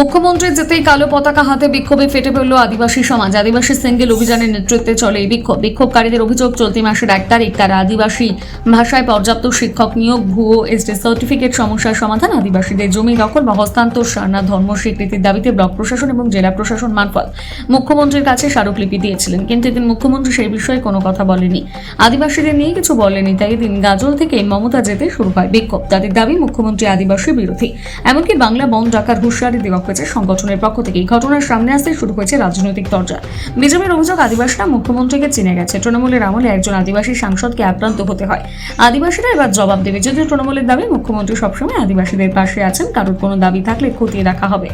মুখ্যমন্ত্রীর যেতেই কালো পতাকা হাতে বিক্ষোভে ফেটে পড়ল আদিবাসী সমাজ। আদিবাসী সিঙ্গেল অভিযানের নেতৃত্বে চলে এই বিক্ষোভ। বিক্ষোভকারীদের অভিযোগ, চলতি মাসের এক তারিখ তারা আদিবাসী ভাষায় পর্যাপ্ত শিক্ষক নিয়োগ, ভুয়ো এসডি সার্টিফিকেট সমস্যার সমাধান, আদিবাসীদের জমি দখল বা হস্তান্তর, সারনা ধর্ম স্বীকৃতির দাবিতে ব্লক প্রশাসন এবং জেলা প্রশাসন মারফত মুখ্যমন্ত্রীর কাছে স্মারকলিপি দিয়েছিলেন। কিন্তু এদিন মুখ্যমন্ত্রী সেই বিষয়ে কোনো কথা বলেনি আদিবাসীদের নিয়ে কিছু বলেনি তাই এদিন গাজল থেকে মমতা যেতে শুরু হয় বিক্ষোভ। তাদের দাবি, মুখ্যমন্ত্রী আদিবাসী বিরোধী। এমনকি বাংলা বন ডাকার হুঁশিয়ারি দেওয়া হয়েছে। সংগঠনের পক্ষ থেকে এই ঘটনার সামনে আসতে শুরু হয়েছে রাজনৈতিক দরজা বিজেপির অভিযোগ, আদিবাসীরা মুখ্যমন্ত্রীকে চিনে গেছে। তৃণমূলের আমলে একজন আদিবাসী সাংসদকে আক্রান্ত হতে হয়। আদিবাসীরা এবার জবাব দেবে। যদিও তৃণমূলের দাবি, মুখ্যমন্ত্রী সবসময় আদিবাসীদের পাশে আছেন। কারোর কোনো দাবি থাকলে খতিয়ে রাখা হবে।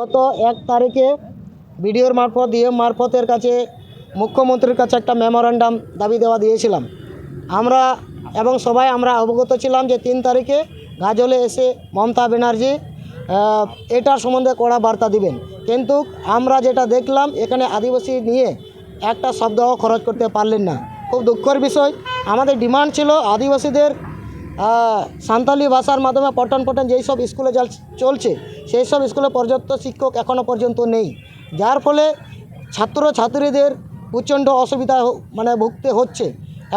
গত এক তারিখে বিডিওর মারফত ডিএম মারফতের কাছে মুখ্যমন্ত্রীর কাছে একটা মেমোরান্ডাম দাবি দেওয়া দিয়েছিলাম। আমরা এবং সবাই আমরা অবগত ছিলাম যে তিন তারিখে গাজলে এসে মমতা ব্যানার্জি এটার সম্বন্ধে কড়া বার্তা দিবেন। কিন্তু আমরা যেটা দেখলাম, এখানে আদিবাসী নিয়ে একটা শব্দও খরচ করতে পারলেন না। খুব দুঃখের বিষয়, আমাদের ডিমান্ড ছিল আদিবাসীদের সাঁওতালি ভাষার মাধ্যমে পটন পটন যেই সব স্কুলে চলছে, সেই সব স্কুলে পর্যাপ্ত শিক্ষক এখনও পর্যন্ত নেই। যার ফলে ছাত্র ছাত্রীদের প্রচণ্ড অসুবিধা মানে ভুগতে হচ্ছে।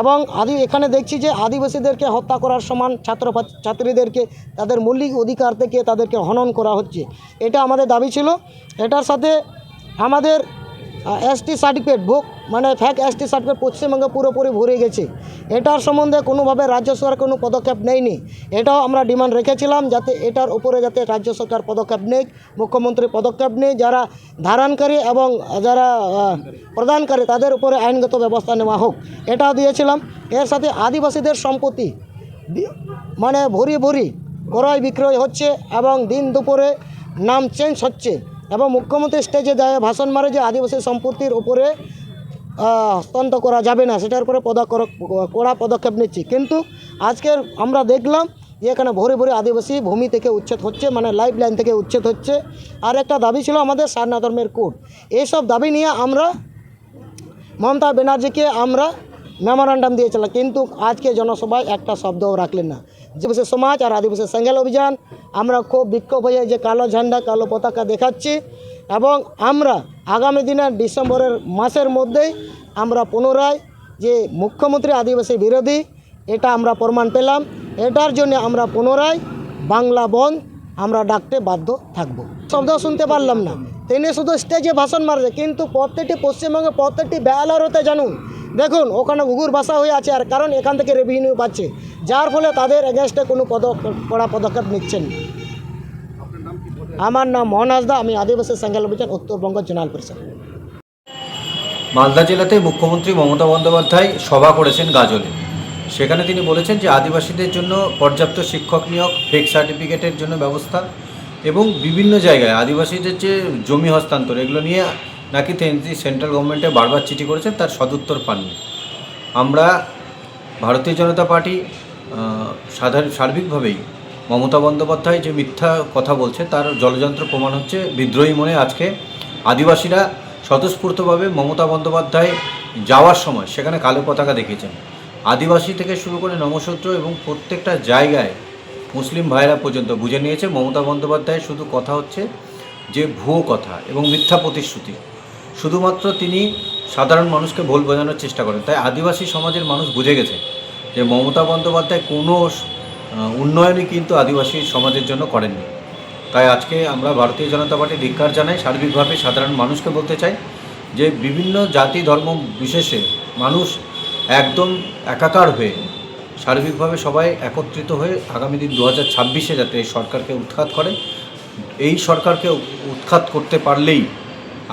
এবং আদি এখানে দেখছি যে আদিবাসীদেরকে হত্যা করার সমান ছাত্র ছাত্রীদেরকে তাদের মৌলিক অধিকার থেকে তাদেরকে হনন করা হচ্ছে। এটা আমাদের দাবি ছিল। এটার সাথে আমাদের এসটি সার্টিফিকেট বুক মানে ফ্যাক এসটি সার্টিফিকেট পশ্চিমবঙ্গে পুরোপুরি ভরে গেছে। এটার সম্বন্ধে কোনোভাবে রাজ্য সরকার কোনো পদক্ষেপ নেয়নি। এটাও আমরা ডিমান্ড রেখেছিলাম যাতে এটার উপরে যাতে রাজ্য সরকার পদক্ষেপ নেই মুখ্যমন্ত্রী পদক্ষেপ নেই যারা ধারণকারী এবং যারা প্রদানকারী, তাদের উপরে আইনগত ব্যবস্থা নেওয়া হোক। এটাও দিয়েছিলাম। এর সাথে আদিবাসীদের সম্পত্তি মানে ভরি ভরি ক্রয় বিক্রয় হচ্ছে এবং দিন দুপুরে নাম চেঞ্জ হচ্ছে। এবং মুখ্যমন্ত্রী স্টেজে ভাষণ মারে যে আদিবাসী সম্পত্তির উপরে হস্তান্তর করা যাবে না, সেটার উপরে পদক্ষেপ, কড়া পদক্ষেপ নিচ্ছি। কিন্তু আজকের আমরা দেখলাম যে এখানে ভরে ভরে আদিবাসী ভূমি থেকে উচ্ছেদ হচ্ছে মানে লাইফ লাইন থেকে উচ্ছেদ হচ্ছে। আর একটা দাবি ছিল আমাদের সারনা ধর্মের কোড। এইসব দাবি নিয়ে আমরা মমতা ব্যানার্জিকে আমরা মেমোরান্ডাম দিয়েছিলাম, কিন্তু আজকে জনসভায় একটা শব্দও রাখলেন না। আদিবাসী সমাজ আর আদিবাসী সেঙ্গেল অভিযান। আমরা খুব বিক্ষোভ হয়ে যে কালো ঝান্ডা, কালো পতাকা দেখাচ্ছি এবং আমরা আগামী দিনের ডিসেম্বরের মাসের মধ্যেই আমরা পুনরায় যে মুখ্যমন্ত্রী আদিবাসী বিরোধী, এটা আমরা প্রমাণ পেলাম। এটার জন্য আমরা পুনরায় বাংলা বন আমরা ডাকতে বাধ্য থাকব। শব্দ শুনতে পারলাম না। তিনি শুধু স্টেজে ভাষণ মারছে, কিন্তু প্রত্যেকটি পশ্চিমবঙ্গে প্রত্যেকটি বেলারতে জানুন। দেখুন, ওখানে ঘুঘুর ভাষা হয়ে আছে, আর কারণ এখান থেকে রেভিনিউ পাচ্ছে। যার ফলে তাদের এগেনস্টে কোনো কড়া পদক্ষেপ নিচ্ছেন। আমার নাম মোহন হাসদা, আমি আদিবাসী সেঙ্গেল অভিযান, উত্তরবঙ্গ জেনারেল পরিষদ। মালদা জেলাতে মুখ্যমন্ত্রী মমতা বন্দ্যোপাধ্যায় সভা করেছেন গাজলে। সেখানে তিনি বলেছেন যে আদিবাসীদের জন্য পর্যাপ্ত শিক্ষক নিয়োগ ফেক সার্টিফিকেটের জন্য ব্যবস্থা এবং বিভিন্ন জায়গায় আদিবাসীদের যে জমি হস্তান্তর, এগুলো নিয়ে নাকি সেন্ট্রাল গভর্নমেন্টে বারবার চিঠি করেছেন, তার সদুত্তর পাননি। আমরা ভারতীয় জনতা পার্টি সাধারণ, সার্বিকভাবেই মমতা বন্দ্যোপাধ্যায় যে মিথ্যা কথা বলছে, তার জলযন্ত্র প্রমাণ হচ্ছে বিদ্রোহী মনে আজকে আদিবাসীরা স্বতঃস্ফূর্তভাবে মমতা বন্দ্যোপাধ্যায় যাওয়ার সময় সেখানে কালো পতাকা দেখেছেন আদিবাসী থেকে শুরু করে নমশূদ্র এবং প্রত্যেকটা জায়গায় মুসলিম ভাইরা পর্যন্ত বুঝে নিয়েছে, মমতা বন্দ্যোপাধ্যায় শুধু কথা হচ্ছে যে ভুয়ো কথা এবং মিথ্যা প্রতিশ্রুতি। শুধুমাত্র তিনি সাধারণ মানুষকে ভুল বোঝানোর চেষ্টা করেন। তাই আদিবাসী সমাজের মানুষ বুঝে গেছে যে মমতা বন্দ্যোপাধ্যায় কোনো উন্নয়নই কিন্তু আদিবাসী সমাজের জন্য করেননি। তাই আজকে আমরা ভারতীয় জনতা পার্টি ধিক্কার জানাই, সার্বিকভাবে সাধারণ মানুষকে বলতে চাই যে বিভিন্ন জাতি ধর্ম বিশেষে মানুষ একদম একাকার হয়ে সার্বিকভাবে সবাই একত্রিত হয়ে আগামী দিন দু হাজার ছাব্বিশে যাতে এই সরকারকে উৎখাত করে, এই সরকারকে উৎখাত করতে পারলেই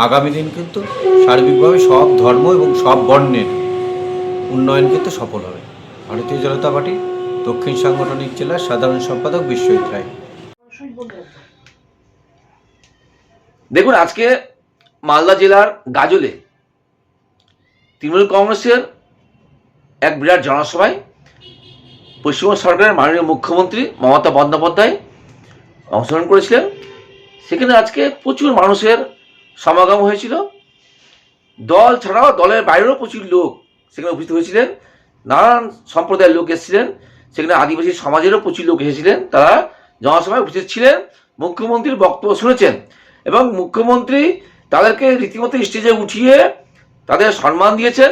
আগামী দিন কিন্তু সার্বিকভাবে সব ধর্ম এবং সব বর্ণের উন্নয়ন কিন্তু সফল হবে। ভারতীয় জনতা পার্টি, দক্ষিণ সাংগঠনিক জেলার সাধারণ সম্পাদক বিশ্বজিৎ রায়। দেখুন, আজকে মালদা জেলার গাজলে তৃণমূল কংগ্রেসের এক বিরাট জনসভায় পশ্চিমবঙ্গ সরকারের মাননীয় মুখ্যমন্ত্রী মমতা বন্দ্যোপাধ্যায় অংশগ্রহণ করেছিলেন। সেখানে আজকে প্রচুর মানুষের সমাগম হয়েছিল। দল ছাড়াও দলের বাইরেও প্রচুর লোক সেখানে উপস্থিত হয়েছিলেন। নানান সম্প্রদায়ের লোক এসেছিলেন। সেখানে আদিবাসী সমাজেরও প্রচুর লোক এসেছিলেন। তারা জনসভায় উপস্থিত ছিলেন। মুখ্যমন্ত্রীর বক্তব্য শুনেছেন এবং মুখ্যমন্ত্রী তাদেরকে রীতিমতো স্টেজে উঠিয়ে তাদের সম্মান দিয়েছেন।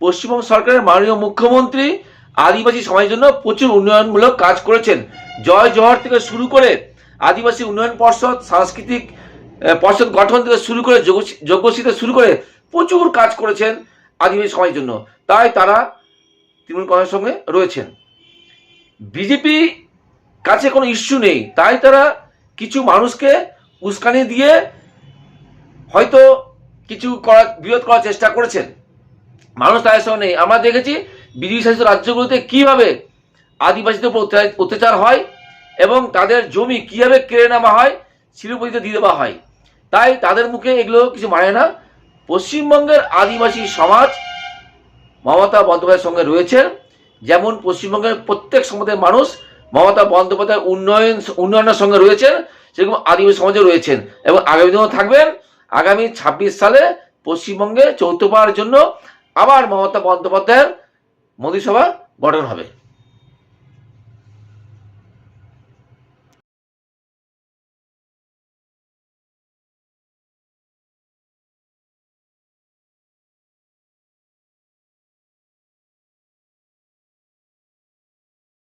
পশ্চিমবঙ্গ সরকারের মাননীয় মুখ্যমন্ত্রী আদিবাসী সমাজের জন্য প্রচুর উন্নয়নমূলক কাজ করেছেন। জয় জহর থেকে শুরু করে আদিবাসী উন্নয়ন পর্ষদ, সাংস্কৃতিক পর্ষদ গঠন থেকে শুরু করে যোগ্য- যোগ্যশ্রী থেকে শুরু করে প্রচুর কাজ করেছেন আদিবাসী সমাজের জন্য। তাই তারা তৃণমূল কংগ্রেসের সঙ্গে রয়েছেন। বিজেপি কাছে কোনো ইস্যু নেই। তাই তারা কিছু মানুষকে উস্কানি দিয়ে হয়তো কিছু করার, বিরোধ করার চেষ্টা করেছেন। মানুষ তাদের সঙ্গে নেই। আমরা দেখেছি বিজেপি শাসিত রাজ্যগুলোতে কীভাবে আদিবাসীদের উপর অত্যাচার- হয় এবং তাদের জমি কীভাবে কেড়ে নেওয়া হয় শিল্পপতিতে দিয়ে দেওয়া হয়। তাই তাদের মুখে এগুলো কিছু মানে না। পশ্চিমবঙ্গের আদিবাসী সমাজ মমতা বন্দ্যোপাধ্যায়ের সঙ্গে রয়েছেন যেমন পশ্চিমবঙ্গের প্রত্যেক সমাজের মানুষ মমতা বন্দ্যোপাধ্যায় উন্নয়ন উন্নয়নের সঙ্গে রয়েছেন, সেরকম আদিবাসী সমাজে রয়েছেন এবং আগামী দিনেও থাকবেন। আগামী ছাব্বিশ সালে পশ্চিমবঙ্গে চৌথবার জন্য আবার মমতা বন্দ্যোপাধ্যায়ের মন্ত্রিসভা গঠন হবে।